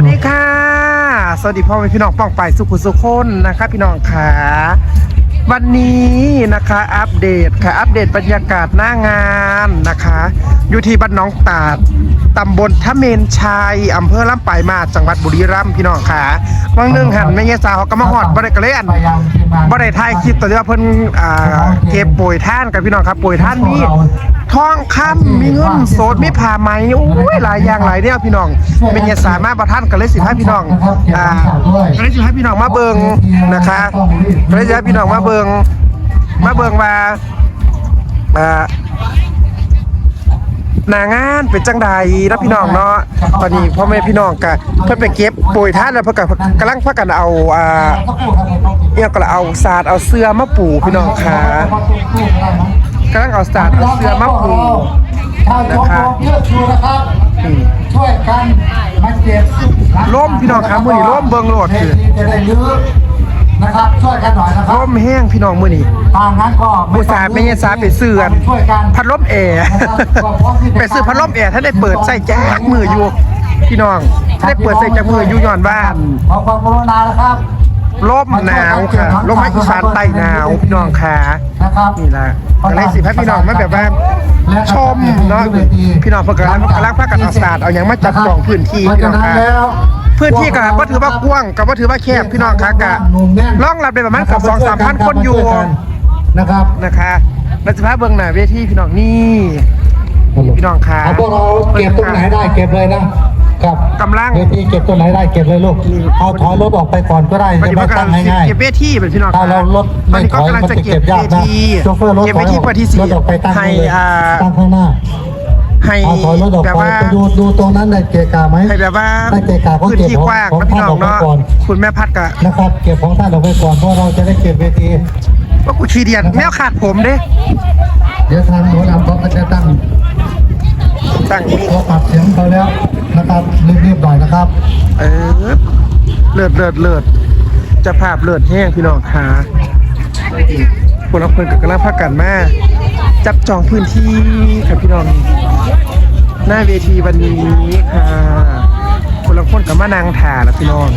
วัสดีค่ะ สวัสดีพ่อแม่พี่น้องป้องไปสุขุสุขคนนะคะ พี่น้องขาวันนี้นะคะอัปเดตค่ะอัปเดตบรรยากาศหน้างานนะคะ อยู่ที่บ้านหน้องตาดตำบลทะเมนชัยอำเภอลำปายมาจังหวัดบุรีรัมย์พี่น้องขาวังหนึงหันแม่ยายสาวเขาก็มาหอดบริกรเล่นบริถ่ายคลิปตัวที่ว่าเพิ่นอ่าเก็บป่วยท่านกับพี่น้องครับป่วยท่านมี ทองคำมีเงินสดมีผ้าไหมโอ้ยหลายอย่างหลายเนี่ยพี่น้องแม่ยายสามารถประท่านกันเลยสิให้พี่น้องอ่าก็เลยสิให้พี่น้องมาเบิงนะคะก็เลยสิให้พี่น้องมาเบิงมาเบิงว่าอ่าหนางานเป็นจังใดนะพี่น้องเนาะตอนนี้พ่อแม่พี่น้องก็เพิ่นไปเก็บโปรยท่านแล้วเพิ่นก็กำลังพากันเอาอ่าเนี่ยก็เอาศาสตร์เอาเสื้อมาปูพี่น้องค่ะ กำลังเอาศาสตร์เอาเสื้อมาปูนะครับเลือกชูนะครับช่วยกันมาเก็บล่มพี่น้องครับมื้อนี้ล่มเบิ่งโลดเทคือปนี้จะได้ลื้อนะครับช่วยกันหน่อยนะครับล่มแห้งพี่น้องมื้อนี้ทางนั้นก็อุตส่าห์ไม่ใช่สาไปซื้อกันช่วยกันพัดลมแอร์ไปซื้อพัดลมแอร์ถ้าได้เปิดใส่แจ๊กมืออยู่พี่น้องถ้าได้เปิดใส่แจ๊กมืออยู่ย้อนบ้านขอความกรุณานะครับ ลมหนาวค่ะลมมาอีสานใต้หนาวพี่น้องค่ะนะครับนี่ละก็เลยสิพาพี่น้องมาแบบว่าชมเนาะพี่น้องเพิ่นกำลังกำลังพากันเอาศาสตร์เอาหยังมาจับจองพื้นที่เพราะพี่น้ฉะองนั้นค่ะแล้วพื้นที่ก็บ่ถือว่ากว้างก็บ่ถือว่าแคบพี่น้องค่ะก็รองรับได้ประมาณเกับ2 3พันคนอยู่นะครับนะคะเราจะพาเบิ่งหน้าเวทีพี่น้องนี่พี่น้องค่ะเอาพวกเราเก็บตรงไหนได้เก็บเลยนะ ครับกำลังเวทีเก็บตรงไหนได้เก็บเลยลูก เอาถอยรถออกไปก่อนก็ได้ปจะฏิบัมาติกาตั้รงง่ายเก็บเวทีเป็นพี่น้องถ้าเรารถตอไม่นนี้ถก็อยกำลังมันจะจะเก็เก็บบเวยากนะทีโชเฟอร์รถเก็บเวทีเพื่อที่สี่รถออกไปตั้งให้เลยอ่าตั้งข้างหน้าให้เอาถอยรถออกแบบไปว่าไปดูดูตรงนั้นได้เกะกะไหมให้แบบว่าได้เกะกะก็พื้นเก็บที่ของกว้างของนะพี่น้องท่านออกเนาะไปก่อนคุณแม่พัดกะนะครับเก็บของท่านออกไปก่อนเพราะเราจะได้เก็บเวทีว่ากูขี้เดียดแมวขาดผมเด้เดี๋ยวทางหัวหน้าเขาก็จะตั้งตั้งเขาปรับเสียงเขาแล้วนะ ครับรีบๆหน่อยนะครับ เออเลิศเลิศเลิศจะภาพเลิศแห้งพี่น้องค่ะพวกเราเพิ่นกับกำลังพักกันมาจับจองพื้นที่ครับพี่น้อง หน้าเวทีวันนี้ค่ะคนละคนกับมานางถ่าแล้วพี่น้อง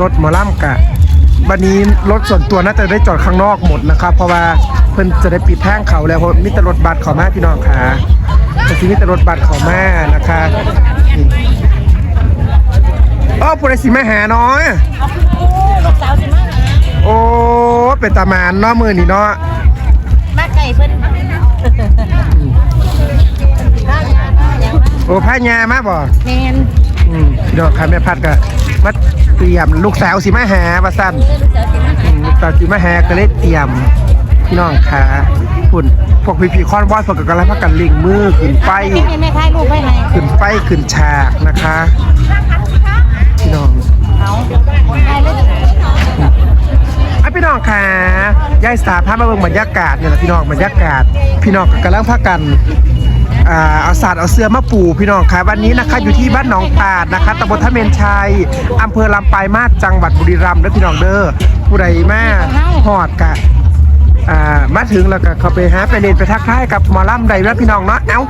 รถหมอล่ำกะ วันนี้รถส่วนตัวน่าจะได้จอดข้างนอกหมดนะครับ เพราะว่าเพิ่นจะได้ปิดทางเขาแล้วเพราะมิตรรถบัสเขามากพี่น้องค่ะ แต่ที่มิตรรถบัสเขามานะคะอ๋อปุริสิมาหาน้อยลูกสาวสิมาหาโอ้เป็นตามานเนาะมือนี่เนาะมาไก่เพิ่นโอ้พายามาบ่แมนอืมพี่น้องค่ะแม่พัดก็มาเตรียมลูกสาวสิมาหาว่าซั่นลูกสาวสิมาหาอืมตอนที่มาแฮก็เลยเตรียมพี่น้องขา พุ่นพวกพี่พี่ๆคอนวอยพวกก็กำลังพักกันลิงมือขึ้นไฟแม่ให้แม่ถ่ายรูปไว้ให้ขึ้นไฟขึ้นฉากนะคะพี่น้องเอาได้เลยอะพี่น้องขายายสาพามาเบิ่งบรรยากาศเนี่ยนะพี่น้องบรรยากาศ พี่น้องก็กำลังพักกันอ่าเอาศาสตร์เอาเสื้อมาปูพี่น้องค่ะวันนี้นะคะอยู่ที่บ้านหนองตาดนะคะตำบลท่าเมนชัยอำเภอลำปลายมาศจังหวัดบุรีรัมย์เด้อพี่น้องเด้อผู้ใดมาหอดกะ อ่ามาถึงแล้วก็เข้าไปหาไปเล่นไปทักทายกับหมอลำใดแล้วพี่น้องเนาะเอ้า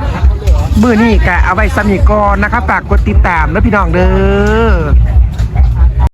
มือนี่กะเอาไว้สมีก่อนนะครับฝากกดติดตามแล้วพี่น้องเด้อ